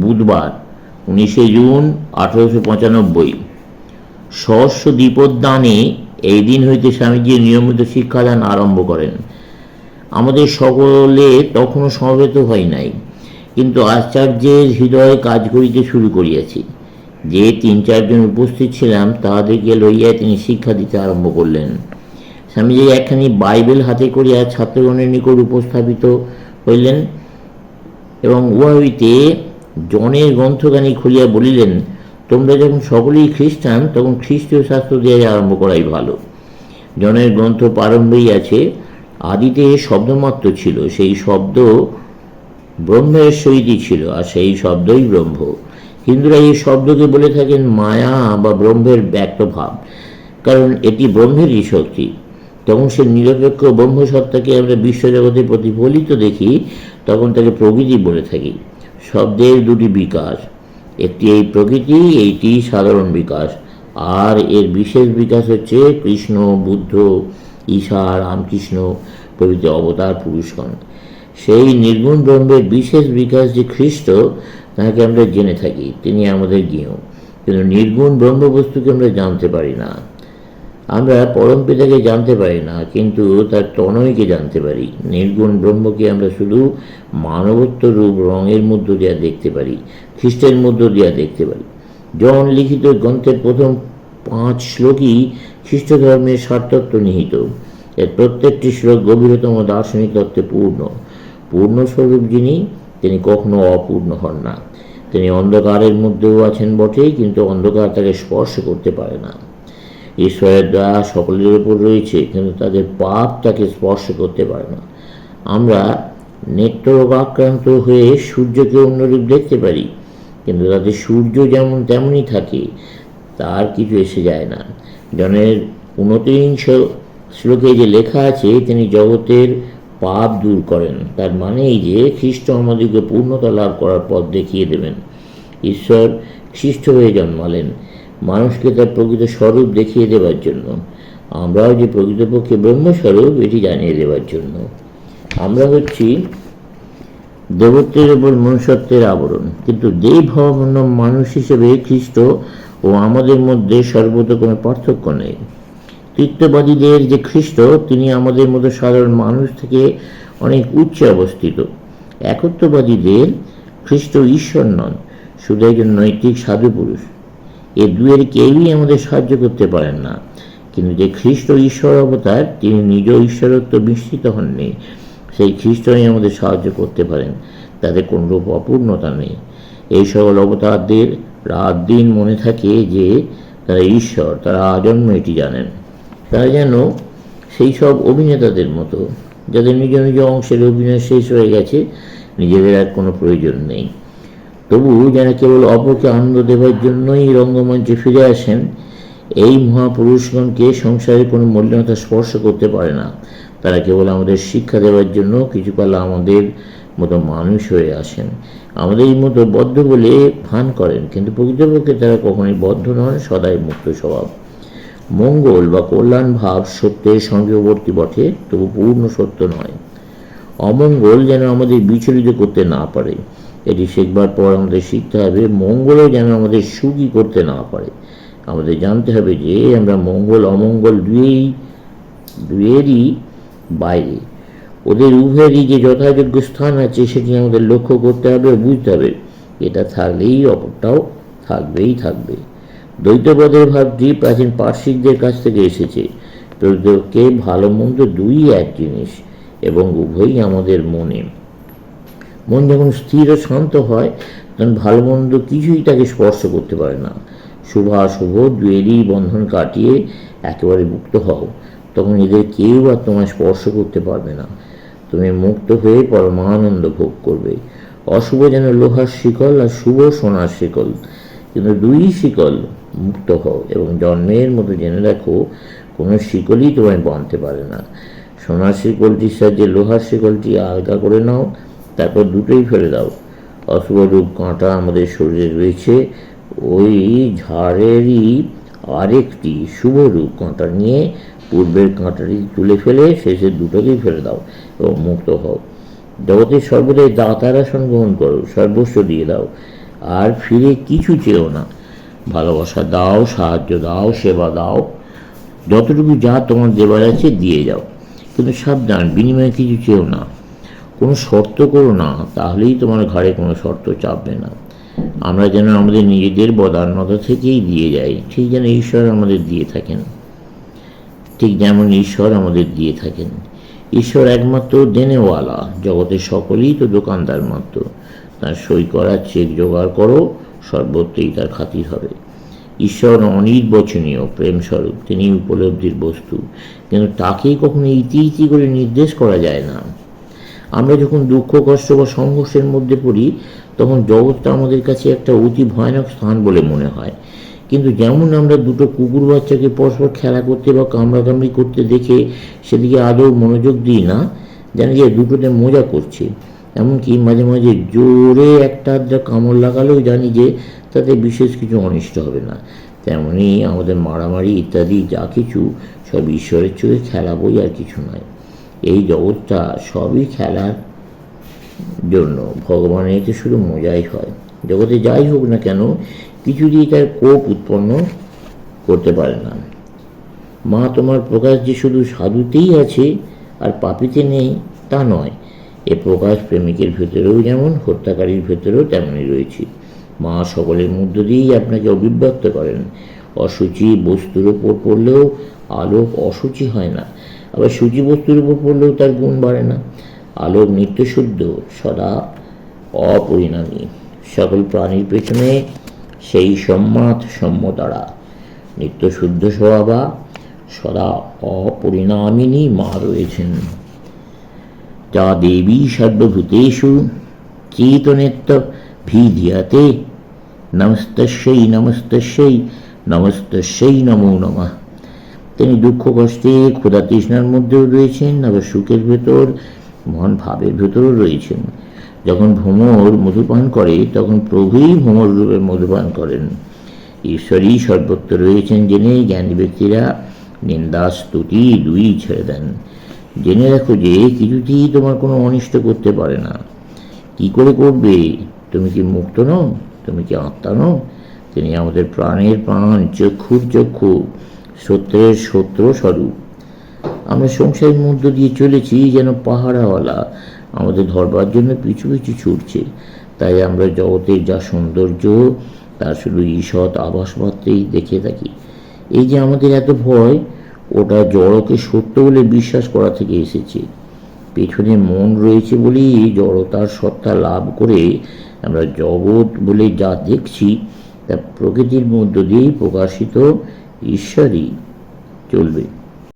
বুধবার, উনিশে জুন আঠারোশো পঁচানব্বই। সহস্র দীপোদ্যানে এই দিন হইতে স্বামীজি নিয়মিত শিক্ষাদান আরম্ভ করেন। আমাদের সকলে তখনও সমবেত হয় নাই, কিন্তু আচার্যের হৃদয়ে কাজ করিতে শুরু করিয়াছি। যে তিন চারজন উপস্থিত ছিলাম, তাহাদেরকে লইয়া তিনি শিক্ষা দিতে আরম্ভ করলেন। স্বামীজি একখানি বাইবেল হাতে করিয়া ছাত্রগণের নিকট উপস্থাপিত হইলেন এবং উহা হইতে জনের গ্রন্থখানি খুলিয়া বলিলেন, তোমরা যখন সকলেই খ্রিস্টান, তখন খ্রিস্টীয় শাস্ত্র দিয়ে আরম্ভ করাই ভালো। জনের গ্রন্থ প্রারম্ভেই আছে, আদিতে শব্দমাত্র ছিল, সেই শব্দ ব্রহ্মের সহিতই ছিল, আর সেই শব্দই ব্রহ্ম। হিন্দুরা এই শব্দকে বলে থাকেন মায়া বা ব্রহ্মের ব্যক্ত ভাব, কারণ এটি ব্রহ্মেরই শক্তি। তখন সে নিরপেক্ষ ব্রহ্মসত্তাকে আমরা বিশ্বজগতে প্রতিফলিত দেখি, তখন তাকে প্রকৃতি বলে থাকি। শব্দের দুটি বিকাশ। একটি এই প্রকৃতি, এইটি সাধারণ বিকাশ। আর এর বিশেষ বিকাশ হচ্ছে কৃষ্ণ, বুদ্ধ ঈশা রামকৃষ্ণ প্রভৃতি অবতার পুরুষগণ। সেই নির্গুণ ব্রহ্মের বিশেষ বিকাশ যে খ্রিস্ট তাকে আমরা জেনে থাকি। তিনি আমাদের গৃহ কিন্তু নির্গুণ ব্রহ্মবস্তুকে আমরা জানতে পারি না। আমরা পরম পিতাকে জানতে পারি না, কিন্তু তার তনয়কে জানতে পারি। নির্গুণ ব্রহ্মকে আমরা শুধু মানবত্ব রূপ রঙের মধ্য দিয়া দেখতে পারি, খ্রিস্টের মধ্য দিয়া দেখতে পারি। জন লিখিত গ্রন্থের প্রথম পাঁচ শ্লোকই খ্রিস্ট ধর্মের সার্থত্ব নিহিত, এর প্রত্যেকটি শ্লোক গভীরতম দার্শনিক তত্ত্বে পূর্ণ। পূর্ণস্বরূপ যিনি, তিনি কখনো অপূর্ণ হন না। তিনি অন্ধকারের মধ্যেও আছেন বটেই, কিন্তু অন্ধকার তাকে স্পর্শ করতে পারে না। ঈশ্বরের দয়া সকলের উপর রয়েছে, কিন্তু তাদের পাপ তাকে স্পর্শ করতে পারে না। আমরা নেত্ররোগাক্রান্ত হয়ে সূর্যকে অন্যরূপ দেখতে পারি, কিন্তু তাদের সূর্য যেমন তেমনই থাকে, তার কিছু এসে যায় না। জনের উনত্রিংশ শ্লোকে যে লেখা আছে, তিনি জগতের পাপ দূর করেন। তার মানে এই যে খ্রিস্ট আমাদেরকে পূর্ণতা লাভ করার পথ দেখিয়ে দেবেন। ঈশ্বর খ্রিস্ট হয়ে জন্মালেন। মানুষকে তার প্রকৃত স্বরূপ দেখিয়ে দেওয়ার জন্য। আমরাও যে প্রকৃতপক্ষে ব্রহ্মস্বরূপ, এটি জানিয়ে দেওয়ার জন্য। আমরা হচ্ছি দেবত্বের উপর মনুষ্যত্বের আবরণ। কিন্তু দেবভাবাপন্ন মানুষ হিসেবে খ্রিস্ট ও আমাদের মধ্যে সর্বত কোনো পার্থক্য নেই। তৃত্ববাদীদের যে খ্রিস্ট, তিনি আমাদের মতো সাধারণ মানুষ থেকে অনেক উচ্চে অবস্থিত। একত্ববাদীদের খ্রিস্ট ঈশ্বর নন, শুধু একজন নৈতিক সাধু পুরুষ এ দুয়ের কেউই আমাদের সাহায্য করতে পারেন না। কিন্তু যে খ্রিস্ট ঈশ্বর অবতার, তিনি নিজ ঈশ্বরত্ব বিস্তৃত হননি। সেই খ্রিস্টই আমাদের সাহায্য করতে পারেন। তাদের কোনরূপ অপূর্ণতা নেই। এই সকল অবতারদের রাত দিন মনে থাকে যে তারা ঈশ্বর, তারা আজন্ম এটি জানেন। তারা যেন সেই সব অভিনেতাদের মতো, যাদের নিজ নিজ অংশের অভিনয় শেষ হয়ে গেছে, নিজেদের আর কোনো প্রয়োজন নেই। তবু যেন কেবল অপরকে আনন্দ দেওয়ার জন্যই রঙ্গমঞ্চে ফিরে আসেন, এই মহাপুরুষগণকে সংসারে কোনো মলিনতা স্পর্শ করতে পারে না। তারা কেবল আমাদের শিক্ষা দেওয়ার জন্য কিছুকাল আমাদের মতো মানুষ হয়ে আসেন। আমাদের এই মতো বদ্ধ বলে ভান করেন, কিন্তু প্রকৃতপক্ষে তারা কখনোই বদ্ধ নন সদাই মুক্ত স্বভাব। মঙ্গল বা কল্যাণ ভাব সত্যের সংযোগবর্তী বটে, তবু পূর্ণ সত্য নয়। অমঙ্গল যেন আমাদের বিচলিত করতে না পারে। এটি শিখবার পর আমাদের শিখতে হবে মঙ্গলও যেন আমাদের সুখী করতে না পারে। আমাদের জানতে হবে যে, আমরা মঙ্গল, অমঙ্গল দুয়েই, দুয়েরই বাইরে। ওদের উভয়েরই যে যথাযোগ্য স্থান আছে, সেটি আমাদের লক্ষ্য করতে হবে বুঝতে হবে। এটা থাকলেই অপরটাও থাকবেই থাকবে। দ্বৈতবাদের ভাবটি প্রাচীন পার্শ্বিকদের কাছ থেকে এসেছে। প্রকৃতকে ভালো মন্দ দুই এক জিনিস, এবং উভয়ই আমাদের মনে। মন যখন স্থির ও শান্ত হয়, তখন ভালো মন্দ কিছুই তাকে স্পর্শ করতে পারে না। শুভাশুভ দুয়েরই বন্ধন কাটিয়ে একেবারে মুক্ত হও। তখন এদের কেউ আর তোমায় স্পর্শ করতে পারবে না। তুমি মুক্ত হয়ে পরমানন্দ ভোগ করবে। অশুভ যেন লোহার শিকল আর শুভ সোনার শিকল। কিন্তু দুই শিকল মুক্ত হও এবং জন্মের মতো জেনে রাখো কোনো শিকলই তোমায় বাঁধতে পারে না। সোনার শিকলটির সাহায্যে লোহার শিকলটি আলগা করে নাও। তারপর দুটোই ফেলে দাও। অশুভ রূপ কাঁটা আমাদের শরীরে রয়েছে। ওই ঝাড়েরই আরেকটি শুভ রূপ কাঁটা নিয়ে পূর্বের কাঁটাটি তুলে ফেলে শেষে দুটোকেই ফেলে দাও এবং মুক্ত হও। জগতের সর্বদাই দাতার আসন গ্রহণ করো, সর্বস্ব দিয়ে দাও। আর ফিরে কিছু চেও না। ভালোবাসা দাও, সাহায্য দাও, সেবা দাও। যতটুকু যা তোমার দেবার আছে দিয়ে যাও। কিন্তু সাবধান, বিনিময়ে কিছু চেও না। কোনো শর্ত করো না, তাহলেই তোমার ঘাড়ে কোনো শর্ত চাপবে না। আমরা যেন আমাদের নিজেদের বদান্যতা থেকেই দিয়ে যাই, ঠিক যেন ঈশ্বর আমাদের দিয়ে থাকেন। ঠিক যেমন ঈশ্বর আমাদের দিয়ে থাকেন। ঈশ্বর একমাত্র দেনেওয়ালা, জগতের সকলেই তো দোকানদার মাত্র। তার সই করা চেক জোগাড় করো, সর্বত্রই তার খাতির হবে। ঈশ্বর অনির্বচনীয় প্রেম স্বরূপ তিনি উপলব্ধির বস্তু। কিন্তু তাকেই কখনো ইতি ইতি করে নির্দেশ করা যায় না। আমরা যখন দুঃখ, কষ্ট বা সংঘর্ষের মধ্যে পড়ি, তখন জগৎটা আমাদের কাছে একটা অতি ভয়ানক স্থান বলে মনে হয়। কিন্তু যেমন আমরা দুটো কুকুর বাচ্চাকে পরস্পর খেলা করতে বা কামড়াকামড়ি করতে দেখে সেদিকে আদৌ মনোযোগ দিই না জানি যে দুটোতে মজা করছে। এমনকি মাঝে মাঝে জোরে একটা আধটা কামড় লাগালেও জানি যে তাতে বিশেষ কিছু অনিষ্ট হবে না। তেমনি আমাদের মারামারি ইত্যাদি যা কিছু, সব ঈশ্বরের চোখে খেলা বই আর কিছু নয়। এই জগৎটা সবই খেলার জন্য। ভগবানের এতে শুধু মজাই হয়। জগতে যাই হোক না কেন, কিছু দিয়ে তার কোপ উৎপন্ন করতে পারে না। মা তোমার প্রকাশ যে শুধু সাধুতেই আছে আর পাপিতে নেই, তা নয়। এ প্রকাশ প্রেমিকের ভেতরেও যেমন, হত্যাকারীর ভেতরেও তেমনই রয়েছে। মা সকলের মধ্য দিয়েই আপনাকে অভিব্যক্ত করেন। অসুচি বস্তুর ওপর পড়লেও আলোক অসুচি হয় না। আবার সূচি বস্তুর উপর পড়লেও তার গুণ বাড়ে না। আলোক নিত্যশুদ্ধ সদা অপরিণামী। সকল প্রাণীর পেছনে সেই সম্মাত সম্মতারা নিত্য শুদ্ধ স্বভাবা সদা অপরিণামিনী মা রয়েছেন। যা দেবী সর্বভূতেষু চেতনেত্য ভিধিয়াতে নমস্তস্যই নমস্তস্যই নমস্তস্যই নমো নমঃ। তিনি দুঃখ কষ্টে ক্ষুধা তৃষ্ণার মধ্যেও রয়েছেন, আবার সুখের ভেতর, মহান ভাবের ভেতরও রয়েছেন। যখন ভ্রমর মধুপান করে, তখন প্রভুই ভ্রমর রূপে মধুপান করেন। ঈশ্বরই সর্বত্র রয়েছেন জেনে জ্ঞানী ব্যক্তিরা নিন্দা, স্তুতি দুই ছেড়ে দেন। জেনে রাখো যে কিছুতেই তোমার কোনো অনিষ্ট করতে পারে না। কি করে করবে? তুমি কি মুক্ত নও? তুমি কি আত্মা নও? তিনি আমাদের প্রাণের প্রাণ, চক্ষুর চক্ষু। সত্যের সত্য স্বরূপ। আমরা সংসারের মধ্য দিয়ে চলেছি যেন পাহাড়াওয়ালা আমাদের ধরবার জন্য পিছু পিছু ছুটছে। তাই আমরা জগতের যা সৌন্দর্য তা শুধু ঈষৎ আভাস মাত্রেই দেখে থাকি। এই যে আমাদের এত ভয়, ওটা জড়কে সত্য বলে বিশ্বাস করা থেকে এসেছে। পেছনে মন রয়েছে বলেই জড়তার সত্তা লাভ করে আমরা জগৎ বলে যা দেখছি, তা প্রকৃতির মধ্য দিয়েই প্রকাশিত ঈশ্বরই চলবে।